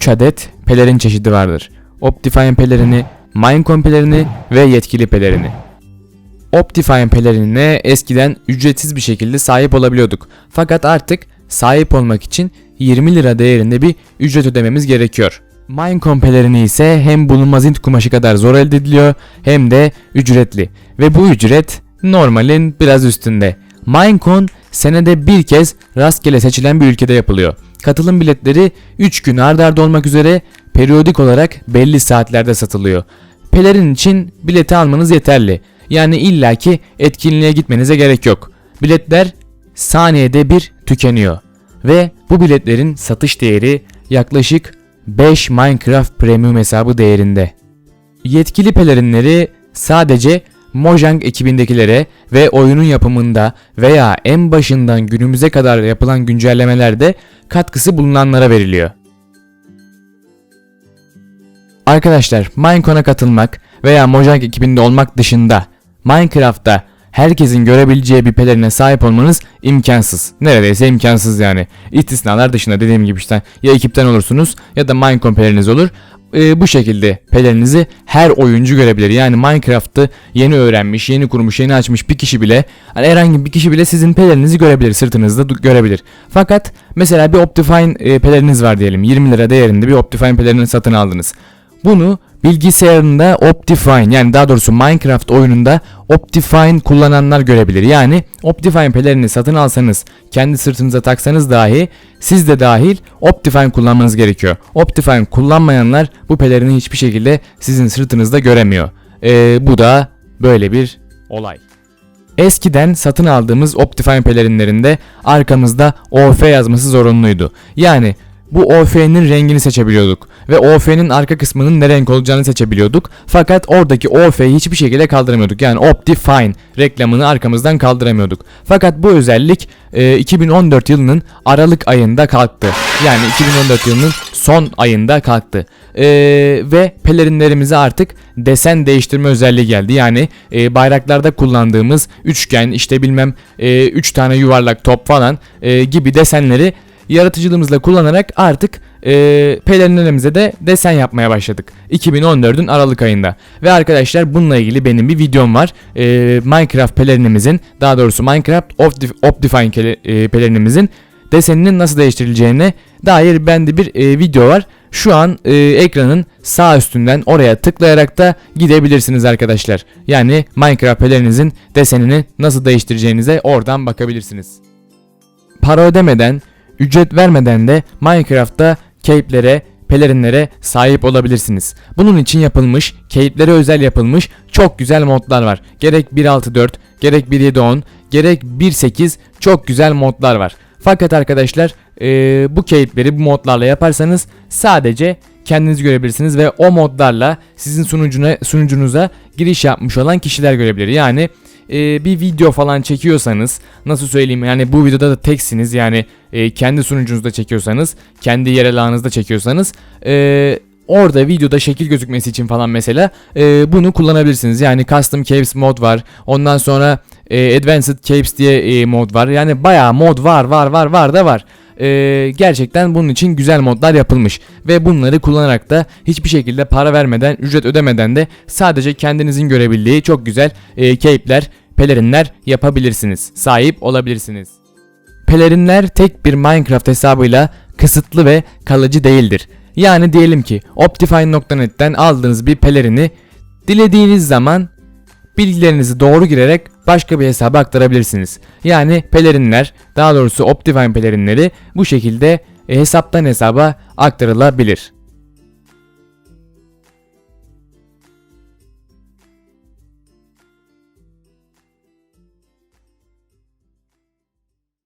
Üç adet pelerin çeşidi vardır. Optifine pelerini, Minecon pelerini ve yetkili pelerini. Optifine pelerinine eskiden ücretsiz bir şekilde sahip olabiliyorduk. Fakat artık sahip olmak için 20 lira değerinde bir ücret ödememiz gerekiyor. Minecon pelerini ise hem bulunmaz int kumaşı kadar zor elde ediliyor hem de ücretli. Ve bu ücret normalin biraz üstünde. Minecon senede bir kez rastgele seçilen bir ülkede yapılıyor. Katılım biletleri 3 gün ard arda olmak üzere periyodik olarak belli saatlerde satılıyor. Pelerin için bileti almanız yeterli. Yani illaki etkinliğe gitmenize gerek yok. Biletler saniyede bir tükeniyor. Ve bu biletlerin satış değeri yaklaşık 5 Minecraft Premium hesabı değerinde. Yetkili pelerinleri sadece Mojang ekibindekilere ve oyunun yapımında veya en başından günümüze kadar yapılan güncellemelerde katkısı bulunanlara veriliyor. Arkadaşlar Minecon'a katılmak veya Mojang ekibinde olmak dışında Minecraft'ta herkesin görebileceği bir pelerine sahip olmanız imkansız. Neredeyse imkansız yani. İstisnalar dışında dediğim gibi işte ya ekipten olursunuz ya da Minecon peleriniz olur. Ee, bu şekilde pelerinizi her oyuncu görebilir. Yani Minecraft'ı yeni öğrenmiş, yeni kurmuş, yeni açmış bir kişi bile hani herhangi bir kişi bile sizin pelerinizi görebilir, sırtınızda görebilir. Fakat mesela bir Optifine e, peleriniz var diyelim. 20 lira değerinde bir Optifine pelerini satın aldınız. Bunu bilgisayarında Optifine yani daha doğrusu Minecraft oyununda Optifine kullananlar görebilir. Yani Optifine pelerini satın alsanız kendi sırtınıza taksanız dahi siz de dahil Optifine kullanmanız gerekiyor. Optifine kullanmayanlar bu pelerini hiçbir şekilde sizin sırtınızda göremiyor. Ee, bu da böyle bir olay. Eskiden satın aldığımız Optifine pelerinlerinde arkamızda OF yazması zorunluydu. Yani bu OF'nin rengini seçebiliyorduk ve OF'nin arka kısmının ne renk olacağını seçebiliyorduk. Fakat oradaki OF'yi hiçbir şekilde kaldıramıyorduk. Yani Optifine reklamını arkamızdan kaldıramıyorduk. Fakat bu özellik e, 2014 yılının Aralık ayında kalktı. Yani 2014 yılının son ayında kalktı. E, ve pelerinlerimize artık desen değiştirme özelliği geldi. Yani e, bayraklarda kullandığımız üçgen işte bilmem 3 tane yuvarlak top falan e, gibi desenleri yaratıcılığımızla kullanarak artık e, pelerinlerimize de desen yapmaya başladık. 2014'ün Aralık ayında. Ve arkadaşlar bununla ilgili benim bir videom var. E, Minecraft pelerinimizin daha doğrusu Minecraft Optif- Optifine e, pelerinimizin deseninin nasıl değiştirileceğine dair bende bir e, video var. Şu an e, ekranın sağ üstünden oraya tıklayarak da gidebilirsiniz arkadaşlar. Yani Minecraft pelerinizin desenini nasıl değiştireceğinize oradan bakabilirsiniz. Para ödemeden Ücret vermeden de Minecraft'ta cape'lere, pelerinlere sahip olabilirsiniz. Bunun için yapılmış, cape'lere özel yapılmış çok güzel modlar var. Gerek 1.6.4, gerek 1.7.10, gerek 1.8 çok güzel modlar var. Fakat arkadaşlar eee, bu cape'leri bu modlarla yaparsanız sadece kendiniz görebilirsiniz ve o modlarla sizin sunucuna, sunucunuza giriş yapmış olan kişiler görebilir. Yani e, bir video falan çekiyorsanız nasıl söyleyeyim yani bu videoda da teksiniz yani e, kendi sunucunuzda çekiyorsanız kendi yerel ağınızda çekiyorsanız e, orada videoda şekil gözükmesi için falan mesela e, bunu kullanabilirsiniz. Yani custom caves mod var. Ondan sonra e, advanced caves diye e, mod var. Yani bayağı mod var var var var da var. E, gerçekten bunun için güzel modlar yapılmış ve bunları kullanarak da hiçbir şekilde para vermeden, ücret ödemeden de sadece kendinizin görebildiği çok güzel e, cape'ler, pelerinler yapabilirsiniz. Sahip olabilirsiniz. Pelerinler tek bir Minecraft hesabıyla kısıtlı ve kalıcı değildir. Yani diyelim ki Optifine.net'ten aldığınız bir pelerini dilediğiniz zaman bilgilerinizi doğru girerek başka bir hesaba aktarabilirsiniz. Yani pelerinler, daha doğrusu Optifine pelerinleri bu şekilde e, hesaptan hesaba aktarılabilir.